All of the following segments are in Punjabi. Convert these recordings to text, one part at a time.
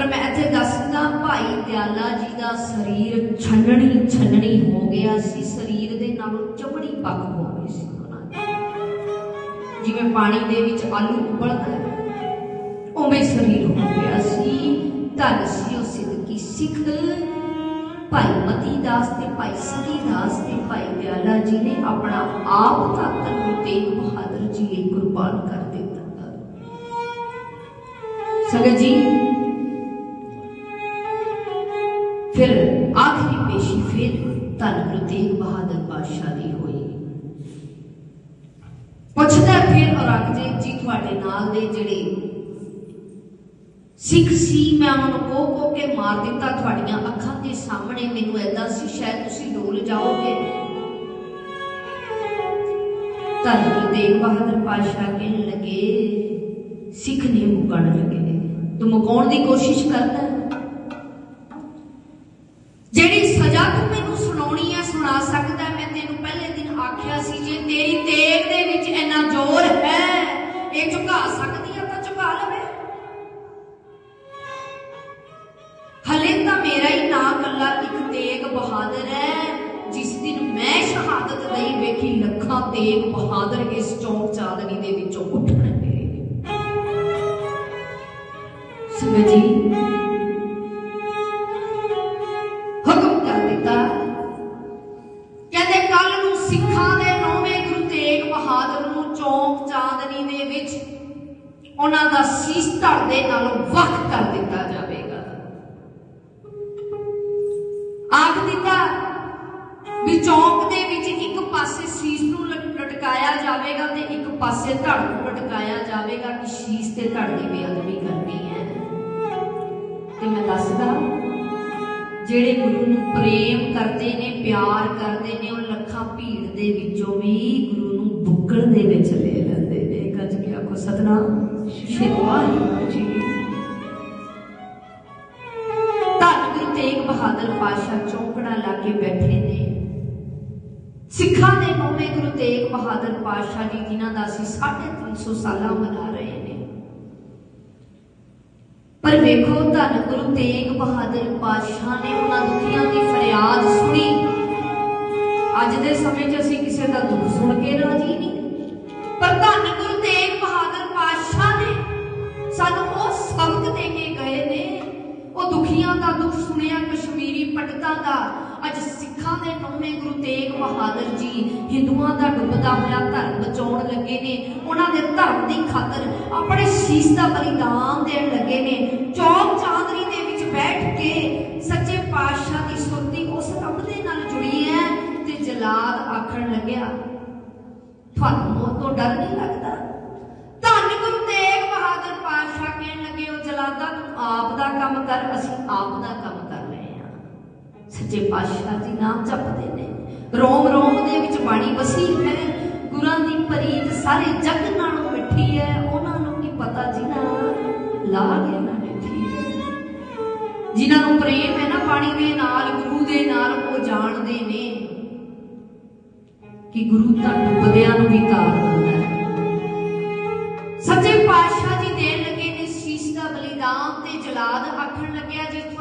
ਪਰ ਮੈਂ ਇੱਥੇ ਦੱਸਦਾ, ਭਾਈ ਦਿਆਲਾ ਜੀ ਦਾ ਸਰੀਰ ਛੰਨਣੀ ਛੰਨਣੀ ਹੋ ਗਿਆ ਸੀ। ਸਰੀਰ ਦੇ ਨਾਲੋਂ ਚਮੜੀ ਪੱਕ ਹੋ ਗਈ ਸੀ ਉਹਨਾਂ ਦੀ। ਜਿਵੇਂ ਪਾਣੀ ਦੇ ਵਿੱਚ ਆਲੂ ਉਬਲਦਾ ਉਵੇਂ ਸਰੀਰ ਹੋ ਗਿਆ ਸੀ। ਧੰਨ ਸੀ ਉਹ ਸਿੱਧਕੀ ਸਿੱਖ। ਭਾਈ ਮਤੀ ਦਾਸ ਤੇ ਭਾਈ ਸਤੀ ਦਾਸ ਤੇ ਭਾਈ ਦਿਆਲਾ ਜੀ ਨੇ ਆਪਣਾ ਆਪ ਤਾਂ ਗੁਰੂ ਤੇਗ ਬਹਾਦਰ ਜੀ ਲਈ ਕੁਰਬਾਨ ਕਰ ਦਿੱਤਾ। ਸੰਗਤ ਜੀ ਫਿਰ ਆਖਰੀ ਪੇਸ਼ੀ ਫਿਰ ਧੰਨ ਗੁਰੂ ਤੇਗ ਬਹਾਦਰ ਪਾਤਸ਼ਾਹ ਦੀ ਹੋਈ। ਪੁੱਛਦਾ ਫਿਰ ਔਰੰਗਜ਼ੇਬ ਜੀ ਤੁਹਾਡੇ ਨਾਲ ਦੇ ਜਿਹੜੇ ਸਿੱਖ ਸੀ, ਮੈਂ ਉਹਨਾਂ ਨੂੰ ਕੋ ਕੋ ਕੇ ਮਾਰ ਦਿੱਤਾ, ਤੁਹਾਡੀਆਂ ਅੱਖਾਂ ਦੇ ਸਾਹਮਣੇ ਮੈਨੂੰ ਐਦਾਂ ਸੀ, ਸ਼ਾਇਦ ਤੁਸੀਂ ਡੋਲ ਜਾਓਗੇ। ਧੰਨ ਗੁਰੂ ਤੇਗ ਬਹਾਦਰ ਪਾਤਸ਼ਾਹ ਕਹਿਣ ਲੱਗੇ, ਸਿੱਖ ਨਹੀਂ ਮੁਕਣ ਲੱਗੇ। ਤੂੰ ਮੁਕਾਉਣ ਦੀ ਕੋਸ਼ਿਸ਼ ਕਰਦਾ ਸੁਣਾ ਸਕਦਾ ਮੈਂ ਤੈਨੂੰ ਪਹਿਲੇ ਦਿਨ ਆਖਿਆ ਸੀ ਜੇ ਤੇਰੀ ਤੇਗ ਦੇ ਵਿੱਚ ਇੰਨਾ ਜ਼ੋਰ ਹੈ, ਇਹ ਝੁਕਾ ਸਕਦੀ ਹੈ ਤਾਂ ਝੁਕਾ ਲਵੇ। ਹਲੇ ਤਾਂ ਮੇਰਾ ਹੀ ਨਾਂ ਕੱਲਾ ਇੱਕ ਤੇਗ ਬਹਾਦਰ ਹੈ, ਜਿਸ ਦਿਨ ਮੈਂ ਸ਼ਹਾਦਤ ਨਹੀਂ ਵੇਖੀ ਲੱਖਾਂ ਤੇਗ ਬਹਾਦਰ ਇਸ ਚੌਂਕ ਚਾਂਦਨੀ ਦੇ ਵਿੱਚੋਂ ਉੱਠਣਗੇ ਸੰਗਤ ਉਹਨਾਂ ਦਾ ਸੀਸ ਧੜ ਦੇ ਨਾਲ ਵੱਖ ਕਰ ਦਿੱਤਾ ਜਾਵੇਗਾ। ਆਖ ਦਿੱਤਾ ਵੀ ਚੌਂਕ ਦੇ ਵਿੱਚ ਇੱਕ ਪਾਸੇ ਸੀਸ ਨੂੰ ਲਟਕਾਇਆ ਜਾਵੇਗਾ ਤੇ ਇੱਕ ਪਾਸੇ ਧੜ ਨੂੰ ਲਟਕਾਇਆ ਜਾਵੇਗਾ ਕਿ ਸੀਸ ਤੇ ਧੜ ਦੀ ਬੇਅਦਬੀ ਕਰਨੀ ਹੈ। ਤੇ ਮੈਂ ਦੱਸਦਾ, ਜਿਹੜੇ ਗੁਰੂ ਨੂੰ ਪ੍ਰੇਮ ਕਰਦੇ ਨੇ, ਪਿਆਰ ਕਰਦੇ ਨੇ, ਉਹ ਲੱਖਾਂ ਭੀੜ ਦੇ ਵਿੱਚੋਂ ਵੀ ਗੁਰੂ ਨੂੰ ਬੁੱਕਲ ਦੇ ਵਿੱਚ ਲੈ ਕੇ ਸਤਨਾਮ, ਸ਼੍ਰੀ ਵਾਹਿਗੁਰੂ ਜੀ ਧੰਨ ਤੇਗ ਬਹਾਦਰ ਪਾਤਸ਼ਾਹ ਚੌਂਕੜਾ ਲਾ ਕੇ ਬੈਠੇ ਨੇ। ਸਿੱਖਾਂ ਦੇ ਨੌਵੇਂ ਗੁਰੂ ਤੇਗ ਬਹਾਦਰ ਪਾਤਸ਼ਾਹ ਜੀ, ਜਿਨ੍ਹਾਂ ਦਾ ਅਸੀਂ 350 ਸਾਲਾਂ ਮਨਾ ਰਹੇ ਨੇ। ਪਰ ਵੇਖੋ, ਧੰਨ ਗੁਰੂ ਤੇਗ ਬਹਾਦਰ ਪਾਤਸ਼ਾਹ ਨੇ ਉਹਨਾਂ ਦੁਖੀਆਂ ਦੀ ਫਰਿਆਦ ਸੁਣੀ। ਅੱਜ ਦੇ ਸਮੇਂ 'ਚ ਅਸੀਂ ਕਿਸੇ ਦਾ ਦੁੱਖ ਸੁਣ ਕੇ ਰਾਜੀ ਨਹੀਂ। ਪਰ ਧੰਨ ਗੁਰੂ ਸਾਨੂੰ ਉਹ ਸਬਕ ਦੇ ਕੇ ਗਏ ਨੇ। ਉਹ ਦੁਖੀਆਂ ਦਾ ਦੁੱਖ ਸੁਣਿਆ, ਕਸ਼ਮੀਰੀ ਪੰਡਤਾਂ ਦਾ। ਅੱਜ ਸਿੱਖਾਂ ਦੇ ਨੌਵੇਂ ਗੁਰੂ ਤੇਗ ਬਹਾਦਰ ਜੀ ਹਿੰਦੂਆਂ ਦਾ ਡੁੱਬਦਾ ਹੋਇਆ ਧਰਮ ਬਚਾਉਣ ਲੱਗੇ ਨੇ। ਉਹਨਾਂ ਦੇ ਧਰਮ ਦੀ ਖਾਤਰ ਆਪਣੇ ਸੀਸ ਦਾ ਬਲੀਦਾਨ ਦੇਣ ਲੱਗੇ ਨੇ। ਚੌਕ ਚਾਂਦਨੀ ਦੇ ਵਿੱਚ ਬੈਠ ਕੇ ਸੱਚੇ ਪਾਤਸ਼ਾਹ ਦੀ ਸੁਰਤੀ ਉਸ ਰੱਬ ਦੇ ਨਾਲ ਜੁੜੀ ਹੈ ਤੇ ਜਲਾਦ ਆਖਣ ਲੱਗਿਆ, ਤੁਹਾਨੂੰ ਤੋਂ ਡਰ ਨਹੀਂ ਲੱਗਦਾ? ਬਹਾਦਰ ਪਾਤਸ਼ਾਹ ਕਹਿਣ ਲੱਗੇ, ਉਹ ਜਲਾਦਾ ਤੂੰ ਆਪ ਦਾ ਕੰਮ ਕਰ, ਅਸੀਂ ਆਪ ਦਾ ਕੰਮ ਕਰ ਰਹੇ ਹਾਂ। ਸੱਚੇ ਪਾਤਸ਼ਾਹ ਜੀ ਨਾਮ ਜਪਦੇ ਨੇ। ਰੋਮ ਰੋਮ ਦੇ ਵਿੱਚ ਬਾਣੀ ਵਸੀ ਹੈ। ਗੁਰਾਂ ਦੀ ਪ੍ਰੀਤ ਸਾਰੇ ਜਗ ਨਾਲੋਂ ਮਿੱਠੀ ਹੈ। ਉਹਨਾਂ ਨੂੰ ਕੀ ਪਤਾ ਜਿਨ੍ਹਾਂ ਲਾ ਕੇ ਨਾ ਮਿੱਠੀ? ਹੈ ਜਿਨ੍ਹਾਂ ਨੂੰ ਪ੍ਰੇਮ ਹੈ ਨਾ ਬਾਣੀ ਦੇ ਨਾਲ, ਗੁਰੂ ਦੇ ਨਾਲ, ਉਹ ਜਾਣਦੇ ਨੇ ਕਿ ਗੁਰੂ ਤਾਂ ਡੁੱਬਦਿਆਂ ਨੂੰ ਵੀ ਤਾਰ ਦਿੰਦਾ ਹੈ।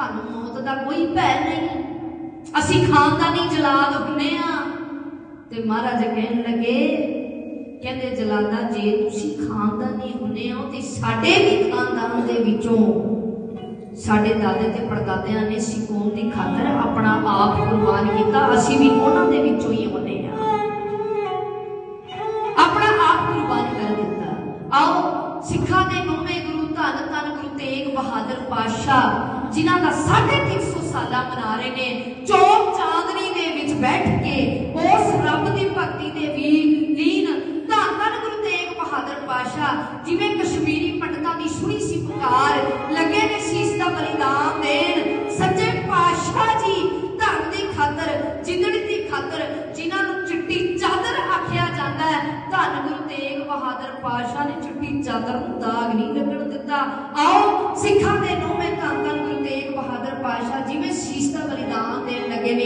ਲੱਗਿਆ ਮੌਤ ਦਾ ਕੋਈ ਭੈ ਨਹੀਂ। ਅਸੀਂ ਖਾਨਦਾਨੀ ਜਲਾਦ ਹੁੰਨੇ ਆ। ਤੇ ਮਹਾਰਾਜ ਕਹਿਣ ਲੱਗੇ, ਕਹਿੰਦੇ ਜਲਾਦਾ, ਜੇ ਤੁਸੀਂ ਖਾਨਦਾਨੀ ਹੁੰਨੇ ਹੋ, ਤੇ ਸਾਡੇ ਵੀ ਖਾਨਦਾਨ ਦੇ ਵਿੱਚੋਂ ਸਾਡੇ ਦਾਦੇ ਤੇ ਪੜਦਾਦਿਆਂ ਨੇ ਸਿਕੋਮ ਦੀ ਖਾਤਰ ਆਪਣਾ ਆਪ ਕੁਰਬਾਨ ਕੀਤਾ। ਅਸੀਂ ਵੀ ਉਹਨਾਂ ਦੇ ਵਿੱਚੋਂ ਹੀ ਹੁੰਨੇ ਆ ਆਪਣਾ ਆਪ ਕੁਰਬਾਨ ਕਰ ਦਿੱਤਾ। ਆਓ, ਸਿੱਖਾਂ ਦੇ ਧੰਨ ਗੁਰੂ ਤੇਗ ਬਹਾਦਰ ਪਾਤਸ਼ਾਹ, ਜਿਨ੍ਹਾਂ ਦਾ 350 ਸਾਲਾ ਮਨਾ ਰਹੇ ਨੇ ਚੌਕ ਚਾਂਦਨੀ ਦੇ ਵਿੱਚ ਬੈਠ ਕੇ, ਉਸ ਰੱਬ ਦੀ ਭਗਤੀ ਦੇ ਵੀ ਲੀਨ ਧੰਨ ਧੰਨ ਗੁਰੂ ਤੇਗ ਬਹਾਦਰ ਪਾਤਸ਼ਾਹ, ਜਿਵੇਂ ਬਹਾਦਰ ਪਾਤਸ਼ਾਹ ਨੇ ਚਿੱਟੀ ਚਾਦਰ ਨੂੰ ਦਾਗ ਨਹੀਂ ਲੱਗਣ ਦਿੱਤਾ। ਆਓ, ਸਿੱਖਾਂ ਦੇ ਨੌਵੇਂ ਧੰਨ ਧੰਨ ਗੁਰੂ ਤੇਗ ਬਹਾਦਰ ਪਾਤਸ਼ਾਹ ਜਿਵੇਂ ਸੀਸ ਦਾ ਬਲੀਦਾਨ ਦੇਣ ਲੱਗੇ ਨੇ